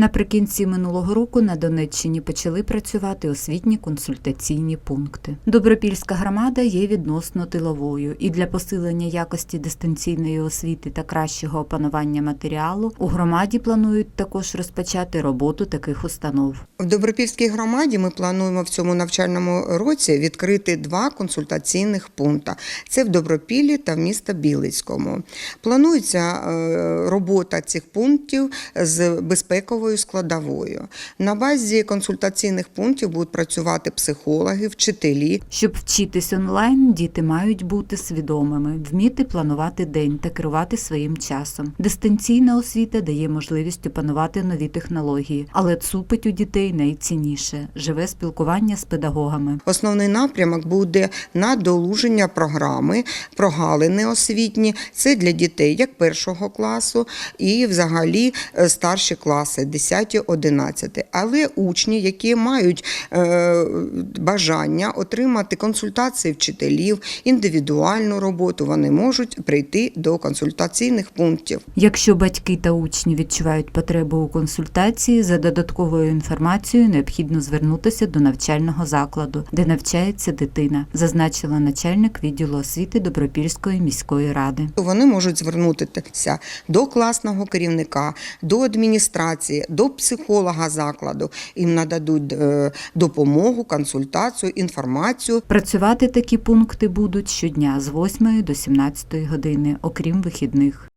Наприкінці минулого року на Донеччині почали працювати освітні консультаційні пункти. Добропільська громада є відносно тиловою, і для посилення якості дистанційної освіти та кращого опанування матеріалу у громаді планують також розпочати роботу таких установ. В Добропільській громаді ми плануємо в цьому навчальному році відкрити два консультаційних пункти. Це в Добропіллі та в місто Білицькому. Планується е, робота цих пунктів з безпековою складовою. На базі консультаційних пунктів будуть працювати психологи, вчителі, Щоб вчитись онлайн, діти мають бути свідомими, вміти планувати день та керувати своїм часом. Дистанційна освіта дає можливість опанувати нові технології, але цупить у дітей найцінніше живе спілкування з педагогами. Основний напрямок буде на долуження програми, прогалини освітні. Це для дітей як першого класу і взагалі е, старші класи 10-11. Але учні, які мають е, бажання отримати консультації вчителів, індивідуальну роботу, вони можуть прийти до консультаційних пунктів. Якщо батьки та учні відчувають потребу у консультації за додатковою інформацією, необхідно звернутися до навчального закладу, де навчається дитина, зазначила начальник відділу освіти Добропільської міської ради. Вони можуть звернутися до класного керівника, до адміністрації, до психолога закладу. Їм нададуть е, допомогу, консультацію, інформацію. Працювати такі пункти будуть щодня з 8 до 17 години, окрім вихідних.